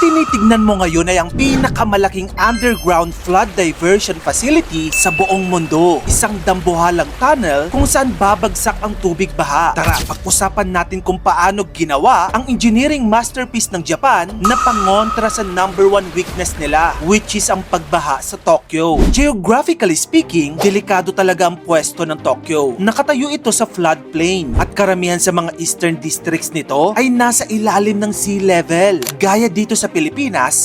50%. Tinitignan mo ngayon ay ang pinakamalaking underground flood diversion facility sa buong mundo. Isang dambuhalang tunnel kung saan babagsak ang tubig baha. Tara, pag-usapan natin kung paano ginawa ang engineering masterpiece ng Japan na pangontra sa number one weakness nila, which is ang pagbaha sa Tokyo. Geographically speaking, delikado talaga ang pwesto ng Tokyo. Nakatayo ito sa floodplain at karamihan sa mga eastern districts nito ay nasa ilalim ng sea level. Gaya dito sa Pilipinas,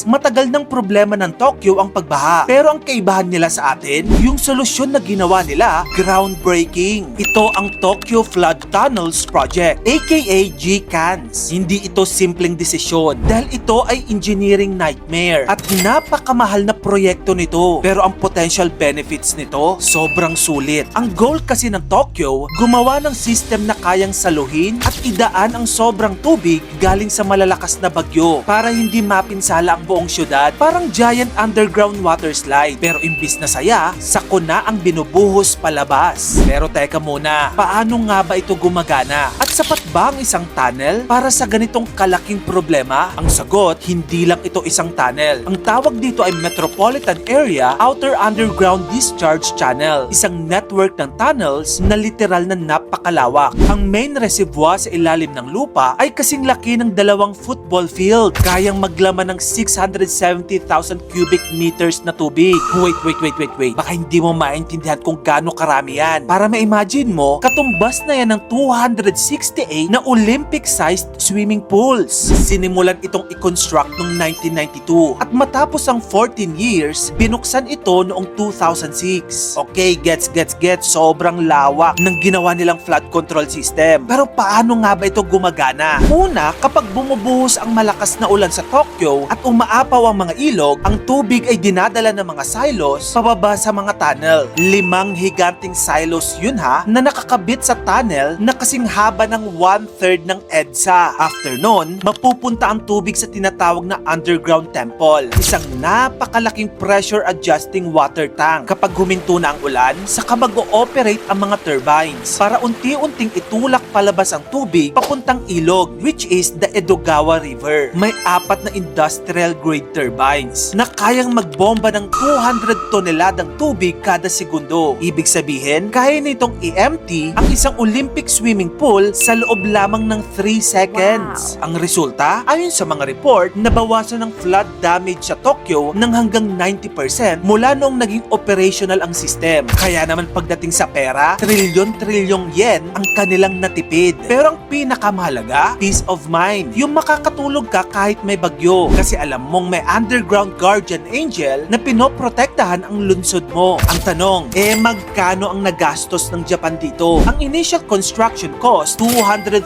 matagal ng problema ng Tokyo ang pagbaha. Pero ang kaibahan nila sa atin, yung solusyon na ginawa nila, groundbreaking. Ito ang Tokyo Flood Tunnels Project, aka GCANS. Hindi ito simpleng desisyon dahil ito ay engineering nightmare at napakamahal na proyekto nito. Pero ang potential benefits nito, sobrang sulit. Ang goal kasi ng Tokyo, gumawa ng system na kayang saluhin at idaan ang sobrang tubig galing sa malalakas na bagyo para hindi mapinsala ang buong syudad. Parang giant underground water slide. Pero imbis na saya, sako na ang binubuhos palabas. Pero teka muna, paano nga ba ito gumagana? At sapat ba ang isang tunnel para sa ganitong kalaking problema? Ang sagot, hindi lang ito isang tunnel. Ang tawag dito ay Metropolitan Area Outer Underground Discharge Channel, isang network ng tunnels na literal na napakalawak. Ang main reservoir sa ilalim ng lupa ay kasing laki ng dalawang football field, kayang maglaman ng 670,000 cubic meters na tubig. Wait, wait, wait, wait, wait. Baka hindi mo maintindihan kung gaano karami yan. Para ma-imagine mo, katumbas na yan ng 268 na Olympic-sized swimming pools. Sinimulan itong i-construct noong 1992 at matapos ang 14 years, binuksan ito noong 2006. Okay, gets, gets, gets. Sobrang lawak ng ginawa nilang flood control system. Pero paano nga ba ito gumagana? Una, kapag bumubuhos ang malakas na ulan sa Tokyo at umaapaw ang mga ilog, ang tubig ay dinadala ng mga silos pababa sa mga tunnel. Limang higanting silos yun ha, na nakakabit sa tunnel na kasing haba ng one-third ng EDSA. After nun, mapupunta ang tubig sa tinatawag na underground temple. Isang napakalaking pressure adjusting water tank. Kapag huminto na ang ulan, saka mag-ooperate ang mga turbines para unti-unting itulak palabas ang tubig papuntang ilog which is the Edogawa River. May apat na industrial grade turbines na kayang magbomba ng 200 toneladang tubig kada segundo. Ibig sabihin, kaya nitong i-empty ang isang Olympic swimming pool sa loob lamang ng 3 seconds. Ang resulta, ayon sa mga report, nabawasan ng flood damage sa Tokyo ng hanggang 90% mula noong naging operational ang system. Kaya naman pagdating sa pera, trilyon-trilyong yen ang kanilang natipid. Pero ang pinakamahalaga, peace of mind. Yung makakatulog ka kahit may bagyo. Kasi alam mong may underground guardian angel na pinoprotektahan ang lunsod mo. Ang tanong, eh magkano ang nagastos ng Japan dito? Ang initial construction cost, 230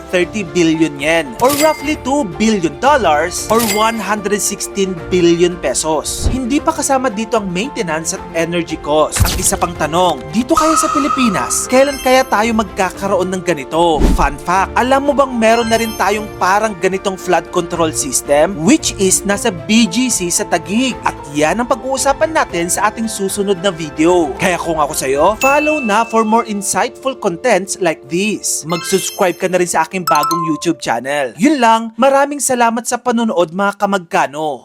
billion yen or roughly 2 billion dollars or 116 billion pesos. Hindi pa kasama dito ang maintenance at energy cost. Ang isa pang tanong, dito kaya sa Pilipinas, kailan kaya tayo magkakaroon ng ganito? Fun fact, alam mo bang meron na rin tayong parang ganitong flood control system which is nasa BGC sa Taguig at yan ang pag-uusapan natin sa ating susunod na video. Kaya kung ako sa'yo, follow na for more insightful contents like this. Mag-subscribe ka na rin sa aking bagong YouTube channel. Yun lang, maraming salamat sa panonood mga kamagkano.